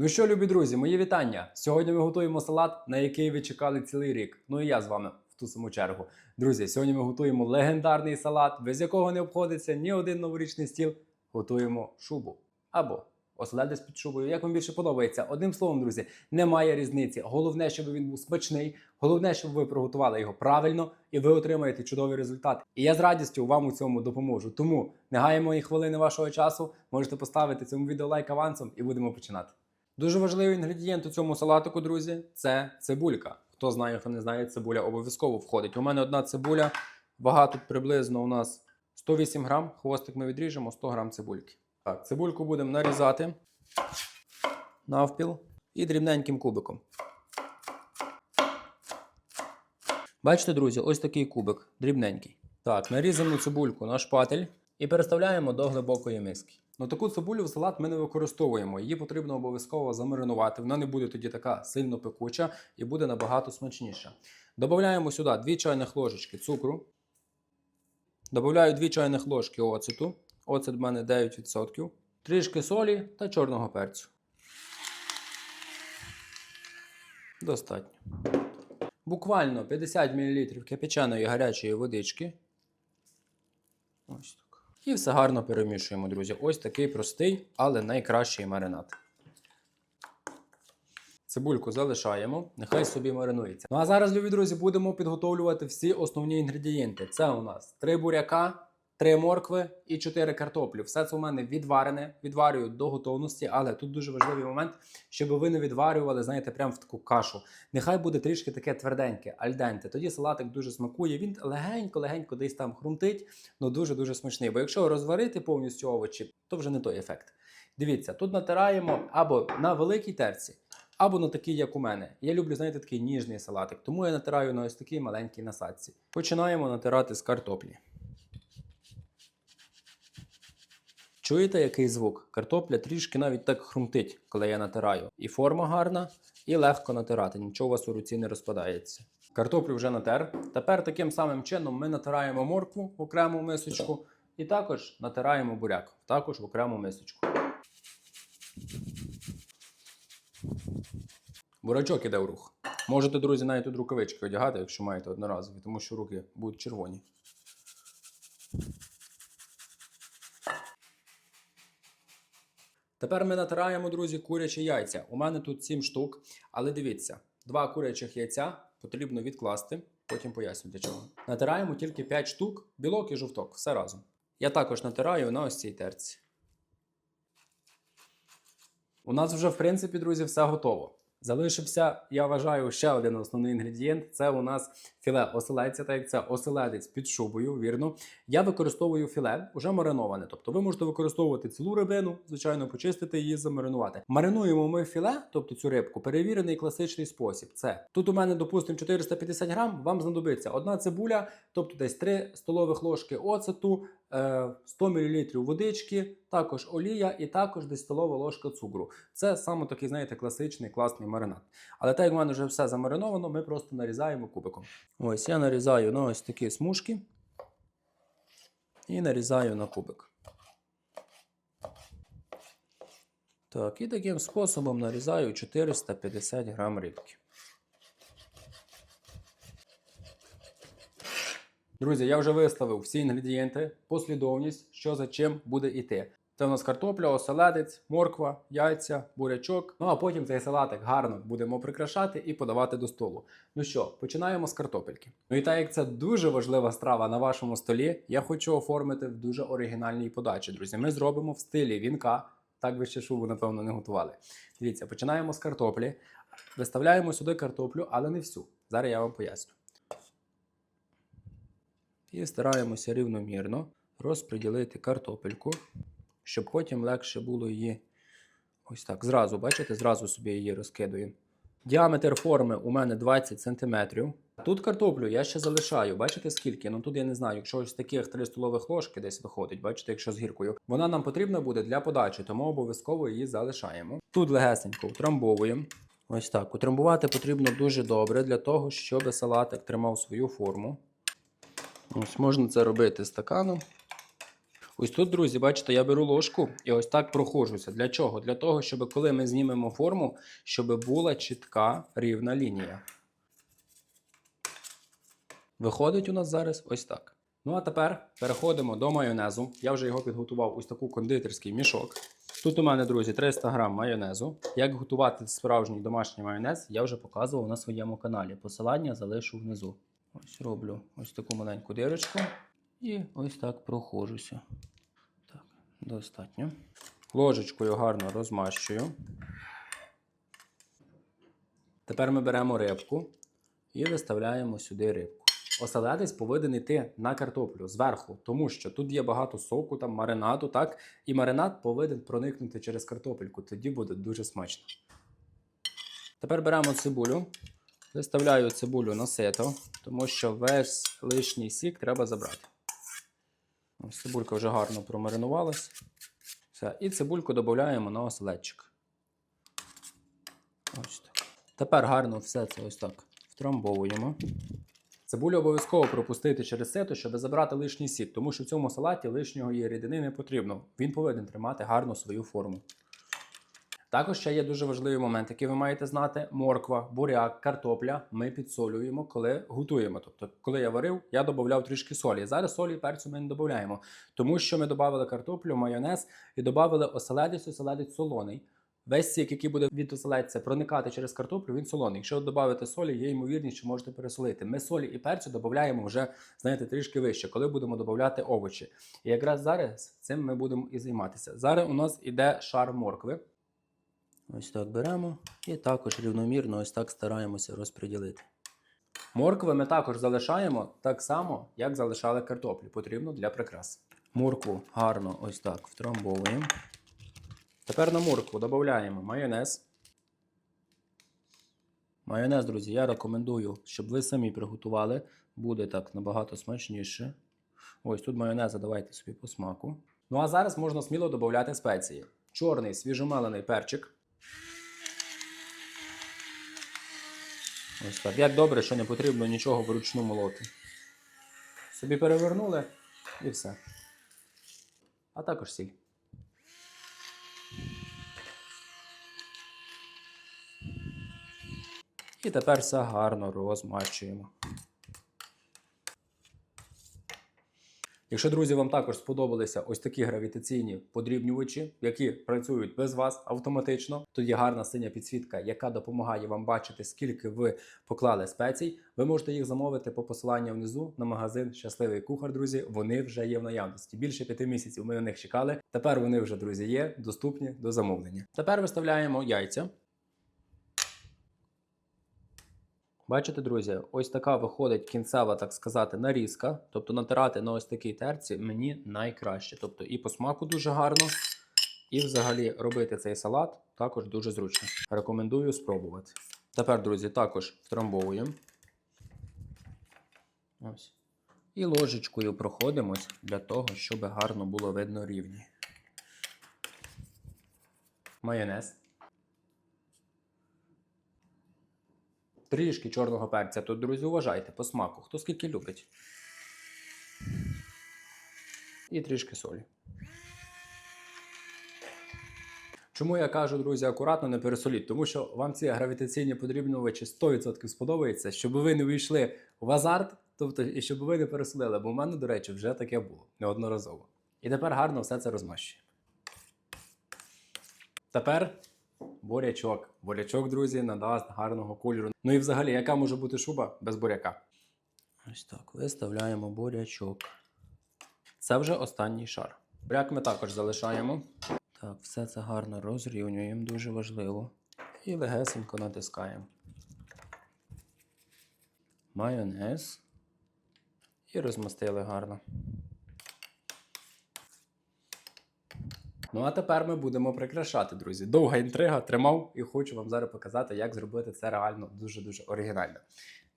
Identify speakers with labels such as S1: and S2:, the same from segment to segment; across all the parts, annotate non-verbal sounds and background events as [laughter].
S1: Ну що, любі друзі, мої вітання. Сьогодні ми готуємо салат, на який ви чекали цілий рік. Ну і я з вами в ту саму чергу. Друзі, сьогодні ми готуємо легендарний салат, без якого не обходиться ні один новорічний стіл. Готуємо шубу або оселедець під шубою. Як вам більше подобається? Одним словом, друзі, немає різниці. Головне, щоб він був смачний. Головне, щоб ви приготували його правильно, і ви отримаєте чудовий результат. І я з радістю вам у цьому допоможу. Тому не гаємо і хвилини вашого часу. Можете поставити цьому відео лайк авансом, і будемо починати. Дуже важливий інгредієнт у цьому салатику, друзі, це цибулька. Хто знає, хто не знає, цибуля обов'язково входить. У мене одна цибуля, вага тут приблизно у нас 108 грам. Хвостик ми відріжемо 100 грам цибульки. Так, цибульку будемо нарізати навпіл і дрібненьким кубиком. Бачите, друзі, ось такий кубик, дрібненький. Так, нарізану цибульку на шпатель і переставляємо до глибокої миски. Ну таку цибулю в салат ми не використовуємо. Її потрібно обов'язково замаринувати. Вона не буде тоді така сильно пекуча і буде набагато смачніша. Додаємо сюди 2 чайних ложечки цукру. Добавляю 2 чайних ложки оцету. Оцет в мене 9%. Трішки солі та чорного перцю. Достатньо. Буквально 50 мл кипяченої гарячої водички. Ось так. І все гарно перемішуємо, друзі. Ось такий простий, але найкращий маринад. Цибульку залишаємо, нехай собі маринується. Ну а зараз, любі друзі, будемо підготовлювати всі основні інгредієнти. Це у нас три буряка, 3 моркви і 4 картоплі. Все це у мене відварене, відварюю до готовності, але тут дуже важливий момент, щоб ви не відварювали, знаєте, прямо в таку кашу. Нехай буде трішки таке тверденьке, альденте. Тоді салатик дуже смакує. Він легенько-легенько десь там хрумтить, але дуже-дуже смачний. Бо якщо розварити повністю овочі, то вже не той ефект. Дивіться, тут натираємо або на великій терці, або на такий, як у мене. Я люблю, знаєте, такий ніжний салатик, тому я натираю на ось такій маленькій насадці. Починаємо натирати з картоплі. Чуєте, який звук? Картопля трішки навіть так хрумтить, коли я натираю. І форма гарна, і легко натирати. Нічого у вас у руці не розпадається. Картоплю вже натер. Тепер таким самим чином ми натираємо моркву в окрему мисочку і також натираємо буряк, також в окрему мисочку. Бурачок іде в рух. Можете, друзі, навіть тут рукавички одягати, якщо маєте одноразові, тому що руки будуть червоні. Тепер ми натираємо, друзі, курячі яйця. У мене тут 7 штук, але дивіться, два курячих яйця потрібно відкласти, потім поясню для чого. Натираємо тільки 5 штук, білок і жовток, все разом. Я також натираю на ось цій терці. У нас вже, в принципі, друзі, все готово. Залишився, я вважаю, ще один основний інгредієнт це у нас філе оселедця, так як це оселедець під шубою, вірно. Я використовую філе уже мариноване. Тобто ви можете використовувати цілу рибину, звичайно, почистити її, замаринувати. Маринуємо ми філе, тобто цю рибку, перевірений класичний спосіб. Це тут у мене, допустимо, 450 грам, вам знадобиться одна цибуля, тобто десь 3 столових ложки оцету, 100 мл водички, також олія і також десь столова ложка цукру. Це саме такий, знаєте, класичний класний маринад. Але так як в мене вже все замариновано, ми просто нарізаємо кубиком. Ось я нарізаю на ось такі смужки і нарізаю на кубик. Так, і таким способом нарізаю 450 грам рибки. Друзі, я вже виставив всі інгредієнти, послідовність, що за чим буде йти. Це у нас картопля, оселедець, морква, яйця, бурячок. Ну а потім цей салатик гарно будемо прикрашати і подавати до столу. Ну що, починаємо з картопельки. Ну і так як це дуже важлива страва на вашому столі, я хочу оформити в дуже оригінальній подачі. Друзі, ми зробимо в стилі вінка. Так ви ще шубу, напевно, не готували. Дивіться, починаємо з картоплі. Виставляємо сюди картоплю, але не всю. Зараз я вам поясню. І стараємося рівномірно розподілити картопельку, щоб потім легше було її ось так. Зразу, бачите, зразу собі її розкидуємо. Діаметр форми у мене 20 см. Тут картоплю я ще залишаю. Бачите скільки? Ну тут я не знаю, якщо ось таких 3 столових ложки десь виходить, бачите, якщо з гіркою. Вона нам потрібна буде для подачі, тому обов'язково її залишаємо. Тут легесенько утрамбовуємо. Ось так. Утрамбувати потрібно дуже добре для того, щоб салатик тримав свою форму. Ось можна це робити стаканом. Ось тут, друзі, бачите, я беру ложку і ось так проходжуся. Для чого? Для того, щоб коли ми знімемо форму, щоб була чітка рівна лінія. Виходить у нас зараз ось так. Ну а тепер переходимо до майонезу. Я вже його підготував ось таку кондитерський мішок. Тут у мене, друзі, 300 грам майонезу. Як готувати справжній домашній майонез, я вже показував на своєму каналі. Посилання залишу внизу. Ось роблю ось таку маленьку дирочку і ось так проходжуся. Так, достатньо. Ложечкою гарно розмащую. Тепер ми беремо рибку і виставляємо сюди рибку. Оселедець повинен йти на картоплю зверху, тому що тут є багато соку, там маринаду, так? І маринад повинен проникнути через картопельку, тоді буде дуже смачно. Тепер беремо цибулю, виставляю цибулю на сито, тому що весь лишній сік треба забрати. Цибулька вже гарно промаринувалась. Все. І цибульку додаємо на оселедчик. Ось так. Тепер гарно все це ось так втрамбовуємо. Цибулю обов'язково пропустити через сито, щоб забрати лишній сік, тому що в цьому салаті лишнього її рідини не потрібно. Він повинен тримати гарно свою форму. Також ще є дуже важливий момент, який ви маєте знати: морква, буряк, картопля ми підсолюємо, коли готуємо. Тобто, коли я варив, я додавав трішки солі. Зараз солі і перцю ми не додаємо, тому що ми додали картоплю, майонез і додали оселедець, оселедець солоний. Весь сік, який буде від оселедця проникати через картоплю, він солоний. Якщо додати солі, є ймовірність, що можете пересолити. Ми солі і перцю додаємо вже, знаєте, трішки вище, коли будемо додати овочі. І якраз зараз цим ми будемо і займатися. Зараз у нас іде шар моркви. Ось так беремо і також рівномірно ось так стараємося розподілити. Моркви ми також залишаємо так само, як залишали картоплю. Потрібно для прикрас. Моркву гарно ось так втрамбовуємо. Тепер на моркву додаємо майонез. Майонез, друзі, я рекомендую, щоб ви самі приготували. Буде так набагато смачніше. Ось тут майонеза давайте собі по смаку. Ну а зараз можна сміло додати спеції. Чорний свіжомелений перчик. Ось так. Як добре, що не потрібно нічого вручну молоти. Собі перевернули і все. А також сіль. І тепер все гарно розмачуємо. Якщо, друзі, вам також сподобалися ось такі гравітаційні подрібнювачі, які працюють без вас автоматично, тут є гарна синя підсвітка, яка допомагає вам бачити, скільки ви поклали спецій. Ви можете їх замовити по посиланню внизу на магазин Щасливий кухар, друзі. Вони вже є в наявності. Більше п'яти місяців ми на них чекали. Тепер вони вже, друзі, є доступні до замовлення. Тепер виставляємо яйця. Бачите, друзі, ось така виходить кінцева, так сказати, нарізка. Тобто натирати на ось такій терці мені найкраще. Тобто і по смаку дуже гарно, і взагалі робити цей салат також дуже зручно. Рекомендую спробувати. Тепер, друзі, також втрамбовуємо. Ось. І ложечкою проходимось для того, щоб гарно було видно рівні. Майонез. Трішки чорного перця. Тут, друзі, уважайте по смаку, хто скільки любить. І трішки солі. Чому я кажу, друзі, акуратно не пересоліть? Тому що вам ці гравітаційні подрібнювачі 100% сподобаються, щоб ви не увійшли в азарт, тобто і щоб ви не пересолили. Бо в мене, до речі, вже таке було неодноразово. І тепер гарно все це розмащуємо. Тепер бурячок. Бурячок, друзі, надасть гарного кольору. Ну і взагалі, яка може бути шуба без буряка? Ось так, виставляємо бурячок. Це вже останній шар. Буряк ми також залишаємо. Так, все це гарно розрівнюємо, дуже важливо. І легесенько натискаємо. Майонез. І розмастили гарно. Ну а тепер ми будемо прикрашати, друзі. Довга інтрига тримав і хочу вам зараз показати, як зробити це реально дуже-дуже оригінально.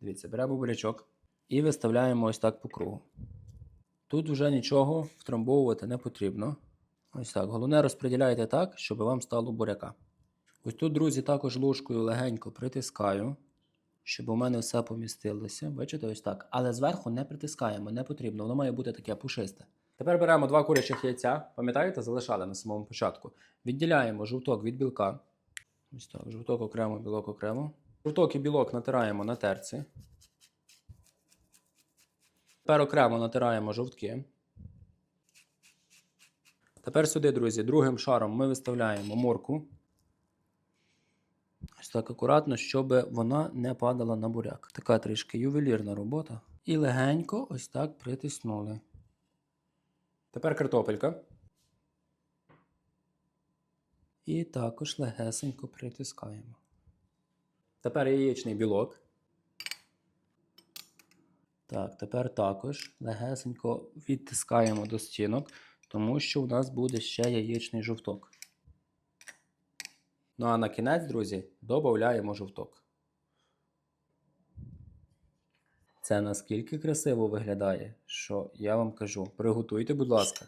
S1: Дивіться, беремо бурячок і виставляємо ось так по кругу. Тут вже нічого втрамбовувати не потрібно. Ось так. Головне розподіляйте так, щоб вам стало буряка. Ось тут, друзі, також ложкою легенько притискаю, щоб у мене все помістилося. Бачите, ось так. Але зверху не притискаємо, не потрібно. Воно має бути таке пушисте. Тепер беремо два курячих яйця. Пам'ятаєте, залишали на самому початку. Відділяємо жовток від білка. Ось так, жовток окремо, білок окремо. Жовток і білок натираємо на терці. Тепер окремо натираємо жовтки. Тепер сюди, друзі, другим шаром ми виставляємо морку. Ось так акуратно, щоб вона не падала на буряк. Така трішки ювелірна робота. І легенько ось так притиснули. Тепер картопелька. І також легесенько притискаємо. Тепер яєчний білок. Так, тепер також легесенько відтискаємо до стінок, тому що у нас буде ще яєчний жовток. Ну а на кінець, друзі, додаємо жовток. Це наскільки красиво виглядає, що я вам кажу, приготуйте, будь ласка.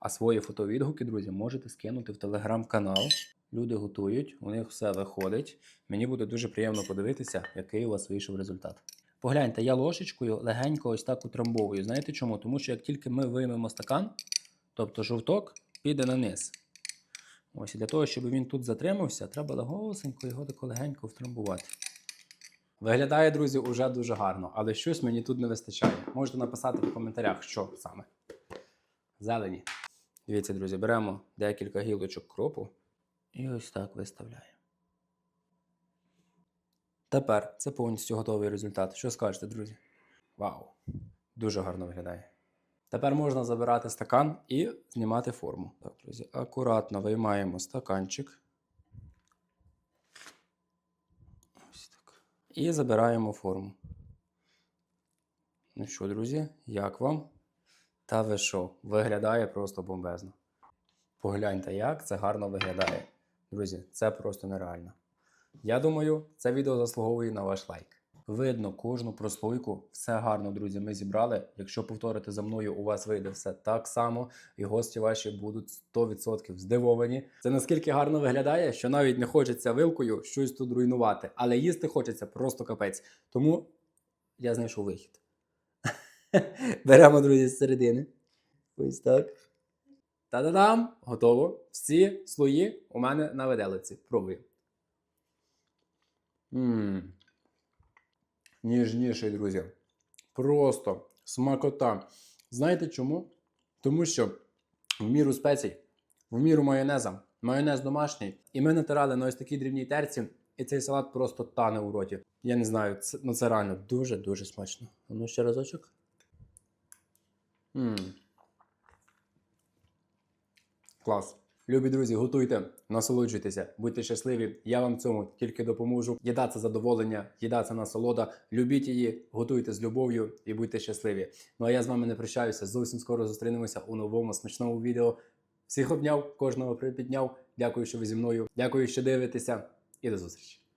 S1: А свої фотовідгуки, друзі, можете скинути в телеграм-канал. Люди готують, у них все виходить. Мені буде дуже приємно подивитися, який у вас вийшов результат. Погляньте, я ложечкою легенько ось так утрамбовую. Знаєте чому? Тому що як тільки ми виймемо стакан, тобто жовток піде на низ. Ось і для того, щоб він тут затримався, треба легосенько його легенько втрамбувати. Виглядає, друзі, уже дуже гарно, але щось мені тут не вистачає. Можете написати в коментарях, що саме. Зелені. Дивіться, друзі, беремо декілька гілочок кропу і ось так виставляємо. Тепер це повністю готовий результат. Що скажете, друзі? Вау! Дуже гарно виглядає. Тепер можна забирати стакан і знімати форму. Так, друзі, акуратно виймаємо стаканчик. Ось так. І забираємо форму. Ну що, друзі, як вам? Та ви що? Виглядає просто бомбезно. Погляньте, як це гарно виглядає. Друзі, це просто нереально. Я думаю, це відео заслуговує на ваш лайк. Видно кожну прослойку, все гарно, друзі. Ми зібрали. Якщо повторити за мною, у вас вийде все так само, і гості ваші будуть 100% здивовані. Це наскільки гарно виглядає, що навіть не хочеться вилкою щось тут руйнувати, але їсти хочеться просто капець. Тому я знайшов вихід. [laughs] Беремо, друзі, з середини. Ось так. Та-да-дам! Готово. Всі слої у мене на виделиці. Пробую. Ммм. Ніжніший, друзі. Просто смакота. Знаєте чому? Тому що в міру спецій, в міру майонеза, майонез домашній, і ми натирали на ось такій дрібній терці, і цей салат просто тане у роті. Я не знаю, це, ну це реально дуже-дуже смачно. Ну ще разочок. Ммм. Клас. Любі друзі, готуйте, насолоджуйтеся, будьте щасливі. Я вам цьому тільки допоможу. Їда це задоволення, їда це насолода. Любіть її, готуйте з любов'ю і будьте щасливі. Ну а я з вами не прощаюся. Зовсім скоро зустрінемося у новому смачному відео. Всіх обняв, кожного припідняв. Дякую, що ви зі мною. Дякую, що дивитеся, і до зустрічі.